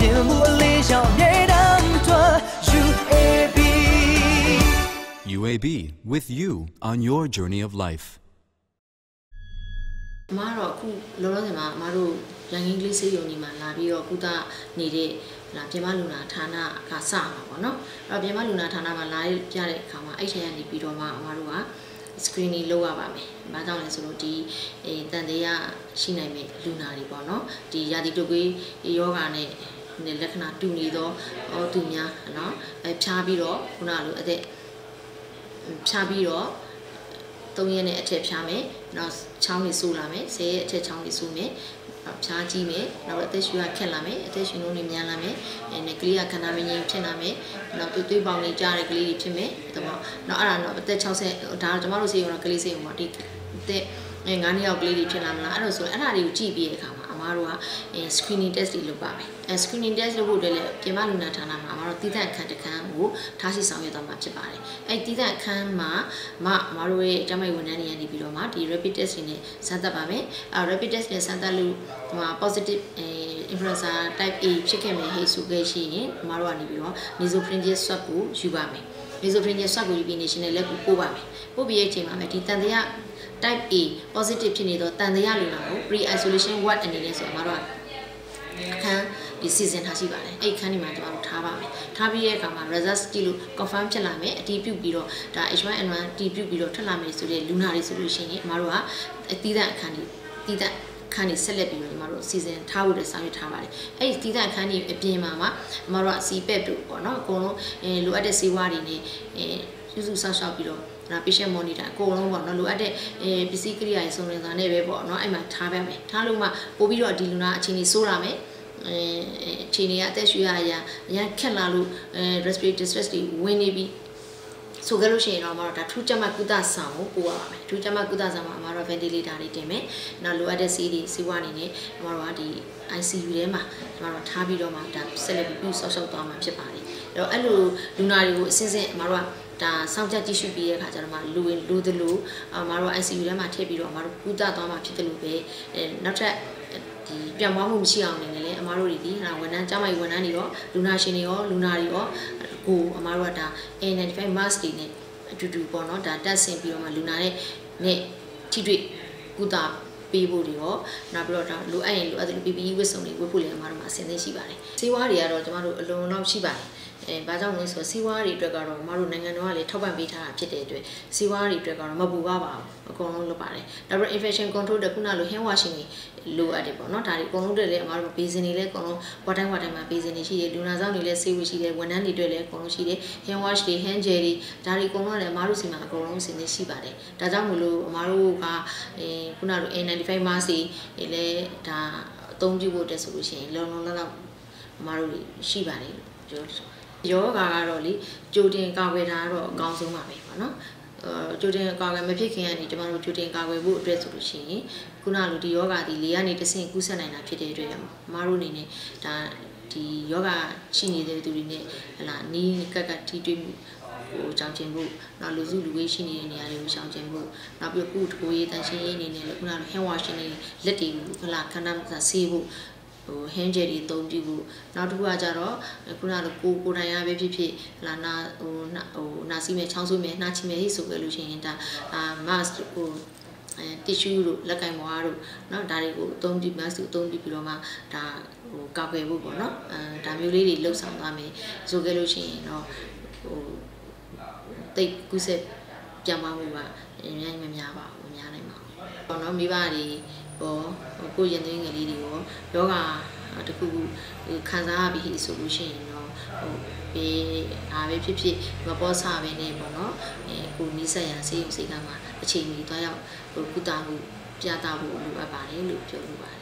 မြင်မှုအလေးရှောင်မြေတမ်းထွက် UAB UAB with you on your journey of life. အမကတော့အခုလောလောဆယ်မှာအမတို့ရန်ကင်းကလေးစေးရုံဒီမှာလာပြီးတော့ကုသနေတဲ့လာပြင်မလူနာဌာနကစမှာပေါ့နော်အဲ့တော့ပြင်မလူနာဌာနမှာလာပြတဲ့အခါမှာအဲ့ထဲကနေပြီးတော့မှအမတို့က screening လုပ်ရပါမယ်။ဘာကြောင့်လဲဆိုတော့ဒီအဲတန်တရားရှိနိုင်မဲ့လူနာတွေပေါ့နော်။ဒီရာသီတုပ်ကွေးယောဂါနဲ့ နဲ့လက္ခဏာတူနေသောဟောသူများနော်အဲဖြားပြီးတော့ခုနလိုအသက်ဖြားပြီးတော့၃ရက်နဲ့အထက်ဖြားမယ်နောက်ချောင်းတွေဆူလာမယ်၁၀ရက်အထက်ချောင်းတွေဆူမယ်ဖြားကြည့်မယ်နောက်အသက်ရှူရခက်လာမယ်အသက်ရှူနှုန်းတွေမြန်လာမယ်အဲနဲ့ကလေးကခန္ဓာမငြိမ်ဖြစ်လာမယ်နောက်သွေးသွေးပေါင်တွေကြားတဲ့ကလေးတွေဖြစ်မယ်ဒါမှနောက်အဲ့ဒါတော့အသက်60ဒါကျမတို့စေရုံတော့ကလေးစေရုံပေါ့ဒီအသက်9နှစ်ယောက်ကလေးတွေဖြစ်လာမလားအဲ့လိုဆိုအဲ့ဒါတွေကိုကြည့်ပြီးတဲ့အခါမှာအ မားတို့က screening test တွေလုပ်ပါမယ်အဲ screening test လုပ်ဖို့တည်းလည်းပြင်ပလူနာဌာနမှာအမားတို့တည်တဲ့အခန်းတစ်ခန်းကိုထားရှိဆောင်ရွက်သွားမှာဖြစ်ပါတယ်အဲတည်တဲ့အခန်းမှာမအမားတို့ရဲ့ကျမဝန်ထမ်းတွေကနေပြီးတော့မှဒီ rapid test တွေနဲ့စမ်းသပ်ပါမယ်အဲ rapid test နဲ့စမ်းသပ်လို့ဒီမှာ positive အဲ influenza type A ဖြစ်ခဲ့မယ်ဟေ့ဆိုခဲ့ရှိရင်အမားတို့ကနေပြီးတော့ nasopharyngeal swab ကိုယူပါမယ် nasopharyngeal swab ကိုယူပြီး national lab ကိုပို့ပါမယ်ပို့ပြီးရဲ့အချိန်မှာဒီတန်တရား type A positive ဖြစ်နေတော့တန်တရားလူနာကို pre isolation ward အနေနဲ့ဆိုတော့မတို့အခန်းဒီ season ထားရှိပါတယ်အဲ့ခန်းဒီမှာကျွန်တော်တို့ထားပါမယ်ထားပြီးရဲ့အခါမှာ results ကြည့်လို့ confirm ဖြစ်လာမယ်အတည်ပြုပြီးတော့ဒါ H1N1 အတည်ပြုပြီးတော့ထွက်လာမယ်ဆိုတဲ့လူနာတွေဆိုလို့ရှိရင်အမတို့ကအတီးတဲ့အခန်းဒီတီးတဲ့ခန်းနေဆက်လက်ပြီးတော့ညီမတို့စီစဉ်ထားဖို့တည်းဆောင်ရွက်ထားပါတယ်အဲ့ဒီတီးတဲ့ခန်းနေအပြင်မှာမှာညီမတို့ကစီပက်တို့ပေါ့နော်အကုန်လုံးအဲလိုအပ်တဲ့စေဝါတွေနဲ့အဲစုစုဆောက်ရှောက်ပြီးတော့ ဒါ patient monitor အကုန်လုံးပေါ့နော်လိုအပ်တဲ့အဲပစ္စည်းကိရိယာတွေစုံလင်စွာနဲ့ပဲပေါ့နော်အဲ့မှာထားပါမယ်ထားလို့မှပို့ပြီးတော့ဒီလူနာအချိန်ကြီးစိုးလာမယ်အဲအချိန်ကြီးအသက်ရှူရအရာအရင်ခက်လာလို့အဲ respiratory distress တွေဝင်နေပြီးဆိုကြလို့ရှိရင်တော့မတော်ဒါထူးကြမကုသဆောင်ကိုပို့ရပါမယ်ထူးကြမကုသဆောင်မှာအမတော် ventilator တွေတင်မယ်နောက်လိုအပ်တဲ့ဆေးတွေဆေးဝါးအနေနဲ့အမတော်ကဒီ ICU ထဲမှာအမတော်ထားပြီးတော့မှဒါဆက်လက်ပြီးပြုဆောက်ရှောက်သွားမှာဖြစ်ပါတယ်အဲ့တော့အဲ့လိုလူနာတွေကိုအစင်းစင်းအမတော်က ဒါစောင့်ကြကြည့်ရှုပြီးတဲ့အခါကျတော့မှလူဝင်လူသလိုအမတို့ ICU ထဲမှာထည့်ပြီးတော့အမတို့ကုသသွားမှာဖြစ်တယ်လို့ပဲအဲနောက်ထပ်ဒီပြန်ပွားမှုမရှိအောင်နေလည်းအမားတို့တွေဒီဟာဝန်ထမ်းကျမကြီးဝန်ထမ်းတွေရောလူနာရှင်တွေရောလူနာတွေရောကိုအမားတို့ကဒါ N95 mask တွေနဲ့အတူတူပေါ့နော်ဒါတက်ဆင်ပြီးတော့မှလူနာနဲ့နဲ့ထိတွေ့ကုသပေးဖို့တွေရောနောက်ပြီးတော့ဒါလိုအပ်ရင်လိုအပ်တဲ့ PPE ဝတ်စုံတွေဝတ်ဖို့လည်းအမားတို့မှာအဆင်သင့်ရှိပါတယ်။စေဝါးတွေကတော့ကျမတို့အလုံးလောက်ရှိပါတယ်။ အဲဘာကြောင့်လဲဆိုတော့စီးပွားတွေအတွက်ကတော့မတို့နိုင်ငံတော်ကလည်းထောက်ပံ့ပေးထားတာဖြစ်တဲ့အတွက်စီးပွားတွေအတွက်ကတော့မပူပါပါဘူးအကုန်လုံးလုပ်ပါတယ်နောက်ပြီး infection control တခုနလို hand washing တွေလိုအပ်တယ်ပေါ့နော်ဒါတွေအကုန်လုံးတွေလည်းအမတို့ basin တွေလည်းအကုန်လုံး water time water မှာ basin တွေရှိတယ်လူနာဆောင်တွေလည်းဆေးဝါးရှိတယ်ဝန်ထမ်းတွေအတွက်လည်းအကုန်လုံးရှိတယ် hand wash တွေ hand gel တွေဒါတွေအကုန်လုံးလည်းအမတို့စီမှာအကုန်လုံးစင်နေရှိပါတယ်ဒါကြောင့်မလို့အမတို့ကအဲခုနလို N95 mask တွေလည်းဒါအသုံးပြုဖို့တက်ဆိုလို့ရှိရင်လုံလုံလောက်လောက်အမတို့ရှိပါတယ်ပြော ယောဂါကတော့လေကြိုတင်ကာကွယ်တာကတော့အကောင်းဆုံးပါပဲပေါ့နော်အဲကြိုတင်ကာကွယ်မဖြစ်ခင်ကနေကျမတို့ကြိုတင်ကာကွယ်ဖို့အတွက်ဆိုလို့ရှိရင်ခုနလိုဒီယောဂါဒီလေကနေတဆင့်ကူးဆက်နိုင်တာဖြစ်တဲ့အတွက်မအားတို့အနေနဲ့ဒါဒီယောဂရှိနေတဲ့သူတွေနဲ့ဟလာနီးကက်ကက်ထိတွေ့မှုဟိုကြောင်ကျင်ဖို့နောက်လူစုလူဝေးရှိနေတဲ့နေရာတွေကိုရှောင်ကျင်ဖို့နောက်ပြီးခုတကိုရေးတန်ရှင်းရေးအနေနဲ့လည်းခုနက hand washing တွေလက်တွေဟလာခန္ဓာမှာဆေးဖို့ ဟို hand gel တွေအသုံးပြုဖို့နောက်တစ်ခုကကြတော့ခုနကကိုကိုတိုင်ရပဲဖြစ်ဖြစ်လာနာဟိုဟိုနာစီမဲ့ချောင်းဆွေးမဲ့နှာချီမဲ့ဆိုကြလို့ရှိရင်ဒါအာ mask ဟိုအဲတီရှူးတို့လက်ကင်ဘွားတို့เนาะဒါတွေကိုအသုံးပြု mask ကိုအသုံးပြုပြီးတော့မှဒါဟိုကောက်ွယ်ဖို့ပေါ့เนาะအဲဒါမျိုးလေးတွေလှုပ်ဆောင်သွားမယ်ဆိုကြလို့ရှိရင်တော့ဟိုတိတ်ကုဆက်ပြန်မမှုကအများကြီးမများပါဘူးမများနိုင်ပါဘူး။ပေါ့နော်မိဘတွေပေါ့ ကိုရင်သွင်းငယ်လေးတွေရောယောဂတခုခုခံစားရပြီဆိုလို့ရှိရင်တော့ဟိုဘေးအားပဲဖြစ်ဖြစ်မပေါ်စားပဲနေပေါ့နော်အဲကိုနီးစက်ရဆေးရုံဆေးကမှာအချိန်ကြီးတွားရောက်ဟိုကုသမှုပြသဖို့လိုအပ်ပါတယ်လို့ပြောလိုပါတယ်